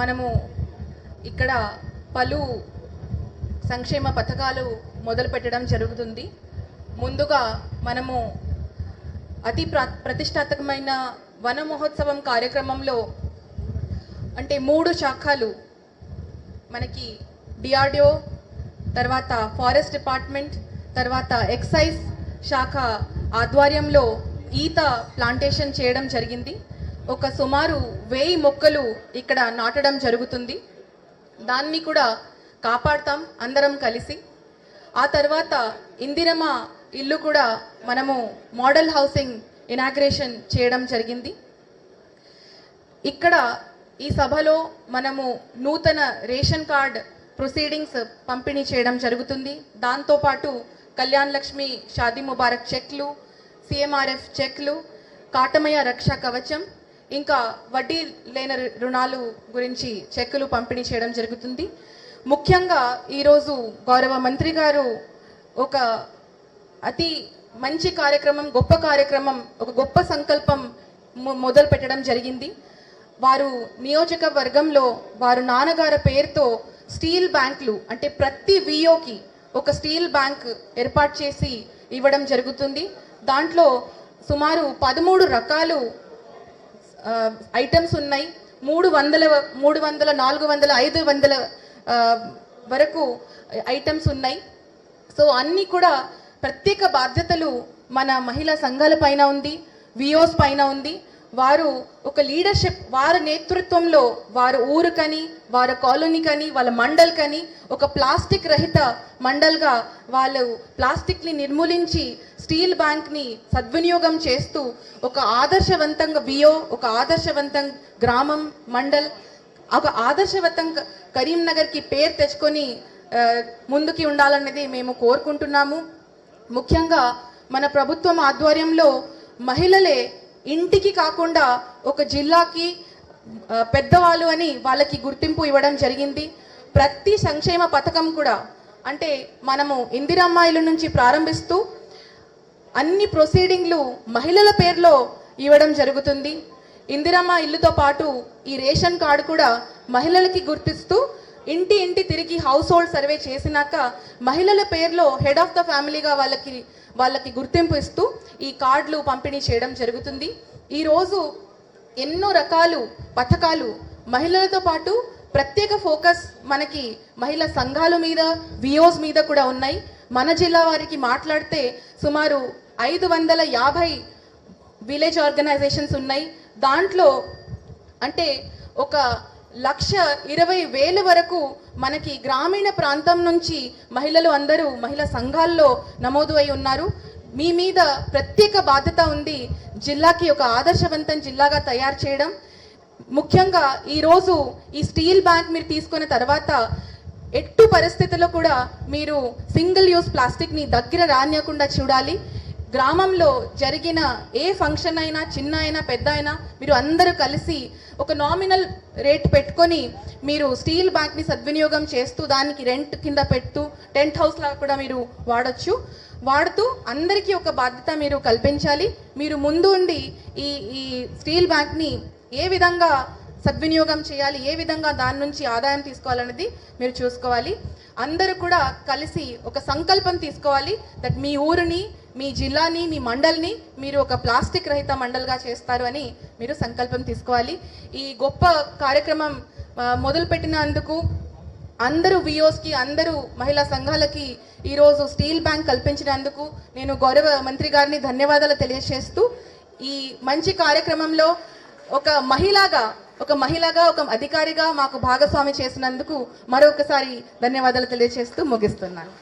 మనము ఇక్కడ పలు సంక్షేమ పథకాలు మొదలు పెట్టడం జరుగుతుంది. ముందుగా మనము అతి ప్ర ప్రతిష్టాత్మకమైన వన మహోత్సవం కార్యక్రమంలో అంటే మూడు శాఖలు మనకి డిఆర్డిఓ తర్వాత ఫారెస్ట్ డిపార్ట్మెంట్ తర్వాత ఎక్సైజ్ శాఖ ఆధ్వర్యంలో ఈత ప్లాంటేషన్ చేయడం జరిగింది. ఒక సుమారు వెయ్యి మొక్కలు ఇక్కడ నాటడం జరుగుతుంది. దాన్ని కూడా కాపాడతాం అందరం కలిసి. ఆ తర్వాత ఇందిరమ్మ ఇల్లు కూడా మనము మోడల్ హౌసింగ్ ఇనాగ్రేషన్ చేయడం జరిగింది. ఇక్కడ ఈ సభలో మనము నూతన రేషన్ కార్డ్ ప్రొసీడింగ్స్ పంపిణీ చేయడం జరుగుతుంది. దాంతోపాటు కళ్యాణ్ లక్ష్మి షాదీ ముబారక్ చెక్లు సిఎంఆర్ఎఫ్ చెక్లు కాటమయ రక్షా కవచం ఇంకా వడ్డీ లేని రుణాలు గురించి చెక్కులు పంపిణీ చేయడం జరుగుతుంది. ముఖ్యంగా ఈరోజు గౌరవ మంత్రి గారు ఒక అతి మంచి కార్యక్రమం గొప్ప కార్యక్రమం ఒక గొప్ప సంకల్పం మొ- మొదలు పెట్టడం జరిగింది. వారు నియోజకవర్గంలో వారు నాన్నగారి పేరుతో స్టీల్ బ్యాంకులు అంటే ప్రతి వియోకి ఒక స్టీల్ బ్యాంక్ ఏర్పాటు చేసి ఇవ్వడం జరుగుతుంది. దాంట్లో సుమారు పదమూడు రకాలు ఐటమ్స్ ఉన్నాయి. మూడు వందల మూడు వందల నాలుగు వందల ఐదు వందల వరకు ఐటమ్స్ ఉన్నాయి. సో అన్నీ కూడా ప్రత్యేక బాధ్యతలు మన మహిళా సంఘాల పైన ఉంది విఓస్ పైన ఉంది. వారు ఒక లీడర్షిప్ వారి నేతృత్వంలో వారు ఊరుకని వారి కాలనీకని వాళ్ళ మండల్కని ఒక ప్లాస్టిక్ రహిత మండల్గా వాళ్ళు ప్లాస్టిక్ని నిర్మూలించి స్టీల్ బ్యాంక్ని సద్వినియోగం చేస్తూ ఒక ఆదర్శవంతంగా బియో ఒక ఆదర్శవంతం గ్రామం మండల్ ఒక ఆదర్శవంతంగా కరీంనగర్కి పేరు తెచ్చుకొని ముందుకి ఉండాలనేది మేము కోరుకుంటున్నాము. ముఖ్యంగా మన ప్రభుత్వం ఆధ్వర్యంలో మహిళలే ఇంటికి కాకుండా ఒక జిల్లాకి పెద్దవాళ్ళు అని వాళ్ళకి గుర్తింపు ఇవ్వడం జరిగింది. ప్రతి సంక్షేమ పథకం కూడా అంటే మనము ఇందిరమ్మాయిల నుంచి ప్రారంభిస్తూ అన్ని ప్రొసీడింగ్లు మహిళల పేరులో ఇవ్వడం జరుగుతుంది. ఇందిరమ్మ ఇల్లుతో పాటు ఈ రేషన్ కార్డు కూడా మహిళలకి గుర్తిస్తూ ఇంటి ఇంటి తిరిగి హౌస్ హోల్డ్ సర్వే చేసినాక మహిళల పేరులో హెడ్ ఆఫ్ ద ఫ్యామిలీగా వాళ్ళకి వాళ్ళకి గుర్తింపు ఇస్తూ ఈ కార్డులు పంపిణీ చేయడం జరుగుతుంది. ఈరోజు ఎన్నో రకాలు పథకాలు మహిళలతో పాటు ప్రత్యేక ఫోకస్ మనకి మహిళా సంఘాల మీద విఓస్ మీద కూడా ఉన్నాయి. మన జిల్లా వారికి మాట్లాడితే సుమారు ఐదు వందల యాభై విలేజ్ ఆర్గనైజేషన్స్ ఉన్నాయి. దాంట్లో అంటే ఒక లక్ష ఇరవై వేల వరకు మనకి గ్రామీణ ప్రాంతం నుంచి మహిళలు అందరూ మహిళా సంఘాల్లో నమోదు అయి ఉన్నారు. మీ మీద ప్రత్యేక బాధ్యత ఉంది జిల్లాకి ఒక ఆదర్శవంతం జిల్లాగా తయారు చేయడం. ముఖ్యంగా ఈరోజు ఈ స్టీల్ బ్యాంక్ మీరు తీసుకున్న తర్వాత ఎట్టు పరిస్థితుల్లో కూడా మీరు సింగిల్ యూస్ ప్లాస్టిక్ని దగ్గర రానియకుండా చూడాలి. గ్రామంలో జరిగిన ఏ ఫంక్షన్ అయినా చిన్న అయినా పెద్ద అయినా మీరు అందరూ కలిసి ఒక నామినల్ రేట్ పెట్టుకొని మీరు స్టీల్ బ్యాగ్ని సద్వినియోగం చేస్తూ దానికి రెంట్ కింద పెడుతూ టెంట్ హౌస్ లాగా కూడా మీరు వాడచ్చు. వాడుతూ అందరికీ ఒక బాధ్యత మీరు కల్పించాలి. మీరు ముందు ఉండి ఈ ఈ స్టీల్ బ్యాగ్ని ఏ విధంగా సద్వినియోగం చేయాలి ఏ విధంగా దాని నుంచి ఆదాయం తీసుకోవాలనేది మీరు చూసుకోవాలి. అందరూ కూడా కలిసి ఒక సంకల్పం తీసుకోవాలి దట్ మీ ఊరిని మీ జిల్లాని మీ మండల్ని మీరు ఒక ప్లాస్టిక్ రహిత మండల్గా చేస్తారు అని మీరు సంకల్పం తీసుకోవాలి. ఈ గొప్ప కార్యక్రమం మొదలుపెట్టినందుకు అందరూ విఓస్కి అందరూ మహిళా సంఘాలకి ఈరోజు స్టీల్ బ్యాంక్ కల్పించినందుకు నేను గౌరవ మంత్రి గారిని ధన్యవాదాలు తెలియజేస్తూ ఈ మంచి కార్యక్రమంలో ఒక మహిళగా ఒక మహిళగా ఒక అధికారిగా మాకు భాగస్వామి చేసినందుకు మరొకసారి ధన్యవాదాలు తెలియజేస్తూ ముగిస్తున్నాను.